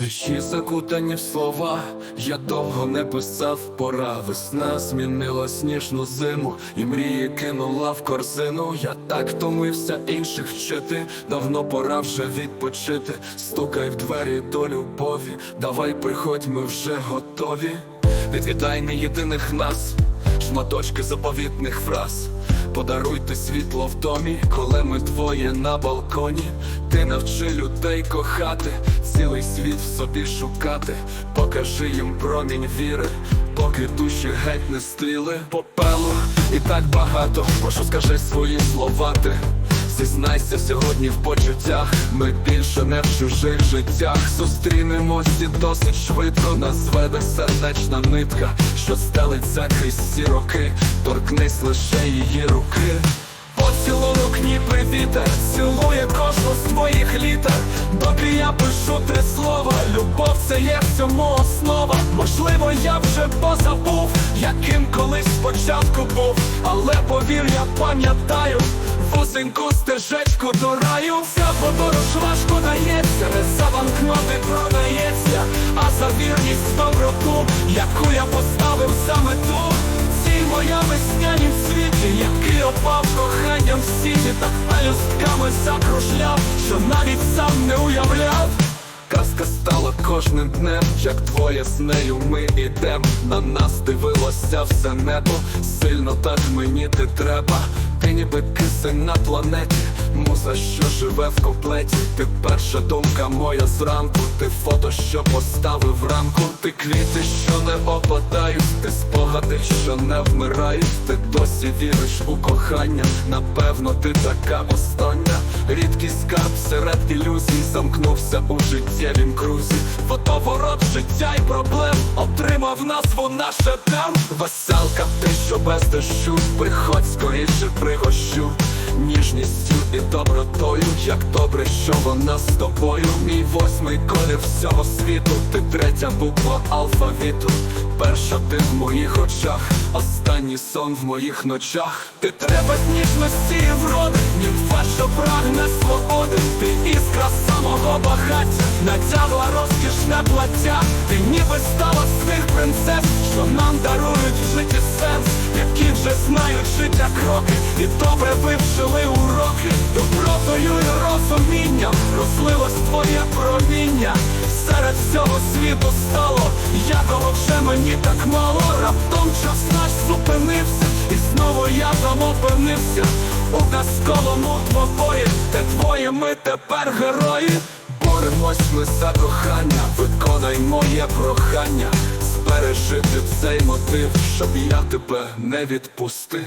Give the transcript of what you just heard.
Вічі закутані в слова, я довго не писав, пора Весна змінила сніжну зиму, і мрії кинула в корзину. Я так втомився інших вчити, давно пора вже відпочити. Стукай в двері до любові, давай приходь, ми вже готові. Відвідай не єдиних нас, шматочки заповітних фраз. Подаруйте світло в домі, коли ми двоє на балконі. Ти навчи людей кохати, цілий світ в собі шукати. Покажи їм промінь віри, поки душі геть не стріли попелу. І так багато, прошу скажи свої слова ти. Зізнайся сьогодні в почуттях, ми більше не в чужих життях. Зустрінемося досить швидко, нас зведе сердечна нитка, що стелиться крізь всі роки, торкнись лише її руки. Поцілунок ніби вітер, цілує кожну з твоїх літер. Доки я пишу три слова, любов це є всьому основа. Можливо, я вже позабув, яким колись спочатку був, але повір, я пам'ятаю. Вузеньку стежечку до раю Вся подорож важко дається, не за банкноти продається, а за вірність доброту, яку я поставив за мету Цій моя весняні в світі, опав коханням стіні та так пелюстками закружляв, що навіть сам не уявляв. Казка стала кожним днем, як двоє з нею ми ідем. На нас дивилося все небо, сильно так мені ти треба. Ти ніби кисень на планеті, муза, що живе в комплеті. Ти перша думка моя зранку, ти фото, що поставив ранку. Ти квіти, що не опадають, ти спогади, що не вмирають. Ти досі віриш у кохання, напевно, ти така остання. Рідкий скарб серед ілюзій замкнувся у життєвім крузі. Водоворот життя й проблем отримав назву наше там. Веселка, ти що без дощу, приходь скоріше пригощу. Ніжністю і добротою, як добре, що вона з тобою. Мій восьмий колір всього світу, ти третя буква алфавіту. Перша ти в моїх очах, останній сон в моїх ночах. Ти треба ніжності і вроди, німфа, що прагне свободи. Ти іскра самого багаття, натягла розкішне плаття. Ти ніби стала з тих принцес, що нам дарують в житті сенс, які вже життя кроки, і добре вивчили уроки. Добротою і розумінням розлилось твоє проміння. Серед всього світу стало, якого вже мені так мало. Раптом час наш зупинився, і знову я там опинився у казковому двобої, де двоє ми тепер герої. Боремось ми за кохання, виконай моє прохання, збережи ти цей мотив, щоб я тебе не відпустив.